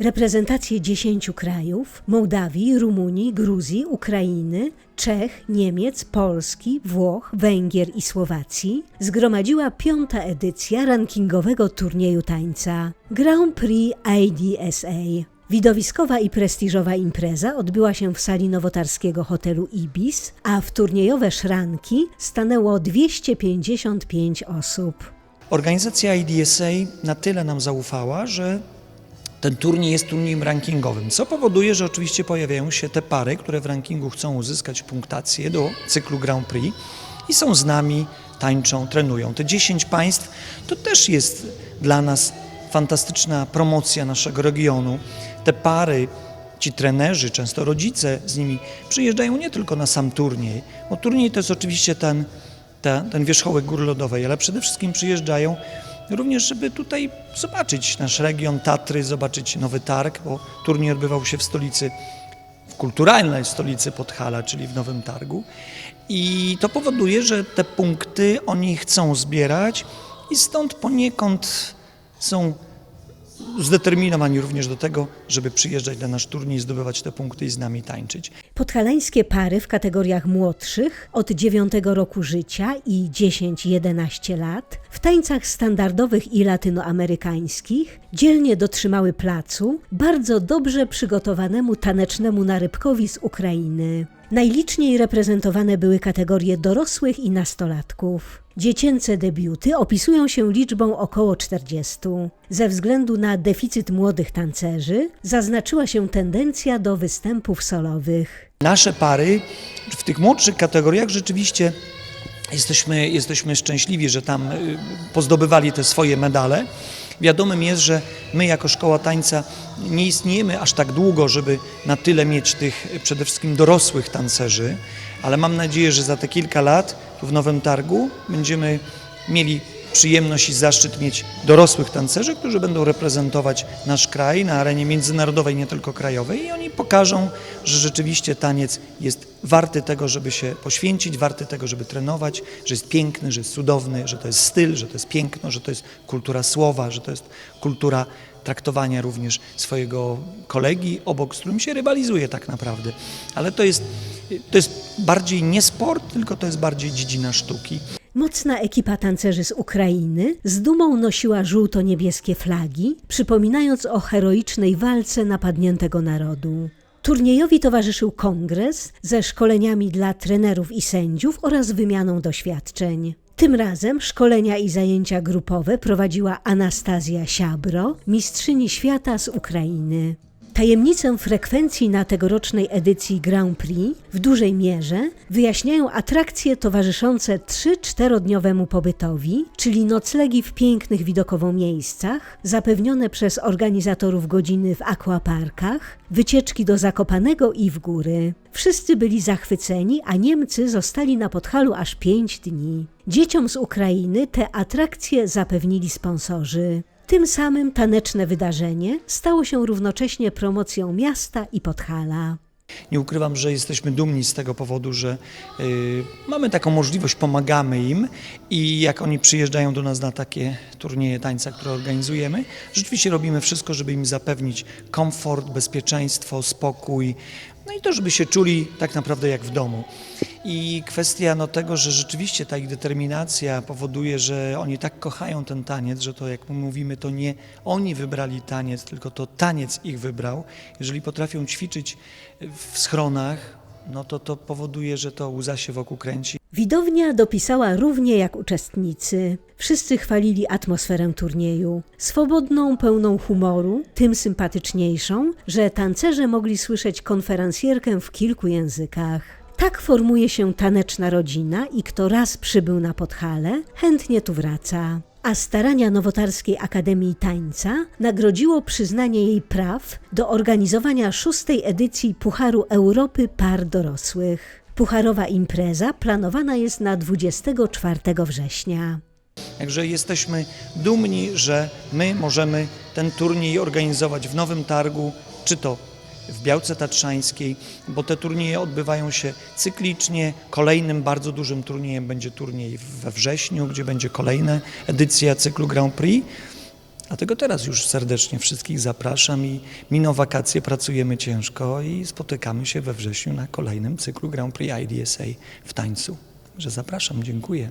Reprezentacje 10 krajów Mołdawii, Rumunii, Gruzji, Ukrainy, Czech, Niemiec, Polski, Włoch, Węgier i Słowacji zgromadziła piąta edycja rankingowego turnieju tańca Grand Prix IDSA. Widowiskowa i prestiżowa impreza odbyła się w sali nowotarskiego hotelu Ibis, a w turniejowe szranki stanęło 255 osób. Organizacja IDSA na tyle nam zaufała, że ten turniej jest turniejem rankingowym, co powoduje, że oczywiście pojawiają się te pary, które w rankingu chcą uzyskać punktację do cyklu Grand Prix i są z nami, tańczą, trenują. Te 10 państw to też jest dla nas fantastyczna promocja naszego regionu. Te pary, ci trenerzy, często rodzice z nimi przyjeżdżają nie tylko na sam turniej, bo turniej to jest oczywiście ten, ten, ten wierzchołek góry lodowej, ale przede wszystkim przyjeżdżają również, żeby tutaj zobaczyć nasz region Tatry, zobaczyć Nowy Targ, bo turniej odbywał się w stolicy, w kulturalnej stolicy Podhala, czyli w Nowym Targu. I to powoduje, że te punkty oni chcą zbierać i stąd poniekąd są zdeterminowani również do tego, żeby przyjeżdżać na nasz turniej, zdobywać te punkty i z nami tańczyć. Podhalańskie pary w kategoriach młodszych od 9 roku życia i 10-11 lat w tańcach standardowych i latynoamerykańskich dzielnie dotrzymały placu bardzo dobrze przygotowanemu tanecznemu narybkowi z Ukrainy. Najliczniej reprezentowane były kategorie dorosłych i nastolatków. Dziecięce debiuty opisują się liczbą około 40. Ze względu na deficyt młodych tancerzy zaznaczyła się tendencja do występów solowych. Nasze pary w tych młodszych kategoriach rzeczywiście jesteśmy, jesteśmy szczęśliwi, że tam y, pozdobywali te swoje medale. Wiadomym jest, że my jako szkoła tańca nie istniejemy aż tak długo, żeby na tyle mieć tych przede wszystkim dorosłych tancerzy, ale mam nadzieję, że za te kilka lat tu w Nowym Targu będziemy mieli przyjemność i zaszczyt mieć dorosłych tancerzy, którzy będą reprezentować nasz kraj na arenie międzynarodowej, nie tylko krajowej i oni pokażą, że rzeczywiście taniec jest warty tego, żeby się poświęcić, warty tego, żeby trenować, że jest piękny, że jest cudowny, że to jest styl, że to jest piękno, że to jest kultura słowa, że to jest kultura traktowania również swojego kolegi obok, z którym się rywalizuje tak naprawdę. Ale to jest, to jest bardziej nie sport, tylko to jest bardziej dziedzina sztuki. Mocna ekipa tancerzy z Ukrainy z dumą nosiła żółto-niebieskie flagi, przypominając o heroicznej walce napadniętego narodu. Turniejowi towarzyszył kongres ze szkoleniami dla trenerów i sędziów oraz wymianą doświadczeń. Tym razem szkolenia i zajęcia grupowe prowadziła Anastazja Siabro, mistrzyni świata z Ukrainy. Tajemnicę frekwencji na tegorocznej edycji Grand Prix w dużej mierze wyjaśniają atrakcje towarzyszące 3-4-dniowemu pobytowi, czyli noclegi w pięknych widokowo miejscach, zapewnione przez organizatorów godziny w aquaparkach, wycieczki do Zakopanego i w góry. Wszyscy byli zachwyceni, a Niemcy zostali na Podhalu aż 5 dni. Dzieciom z Ukrainy te atrakcje zapewnili sponsorzy. Tym samym taneczne wydarzenie stało się równocześnie promocją miasta i Podhala. Nie ukrywam, że jesteśmy dumni z tego powodu, że y, mamy taką możliwość, pomagamy im i jak oni przyjeżdżają do nas na takie turnieje tańca, które organizujemy, rzeczywiście robimy wszystko, żeby im zapewnić komfort, bezpieczeństwo, spokój, no i to, żeby się czuli tak naprawdę jak w domu. I kwestia no, tego, że rzeczywiście ta ich determinacja powoduje, że oni tak kochają ten taniec, że to jak my mówimy, to nie oni wybrali taniec, tylko to taniec ich wybrał. Jeżeli potrafią ćwiczyć w schronach, no to to powoduje, że to łza się wokół kręci. Widownia dopisała równie jak uczestnicy. Wszyscy chwalili atmosferę turnieju. Swobodną, pełną humoru, tym sympatyczniejszą, że tancerze mogli słyszeć konferencjerkę w kilku językach. Tak formuje się taneczna rodzina i kto raz przybył na Podhale, chętnie tu wraca. A starania Nowotarskiej Akademii Tańca nagrodziło przyznanie jej praw do organizowania szóstej edycji Pucharu Europy Par Dorosłych. Pucharowa impreza planowana jest na 24 września. Także jesteśmy dumni, że my możemy ten turniej organizować w Nowym Targu, czy to w Białce Tatrzańskiej, bo te turnieje odbywają się cyklicznie. Kolejnym bardzo dużym turniejem będzie turniej we wrześniu, gdzie będzie kolejna edycja cyklu Grand Prix. Dlatego teraz już serdecznie wszystkich zapraszam i miną wakacje, pracujemy ciężko i spotykamy się we wrześniu na kolejnym cyklu Grand Prix IDSA w tańcu. Że zapraszam, dziękuję.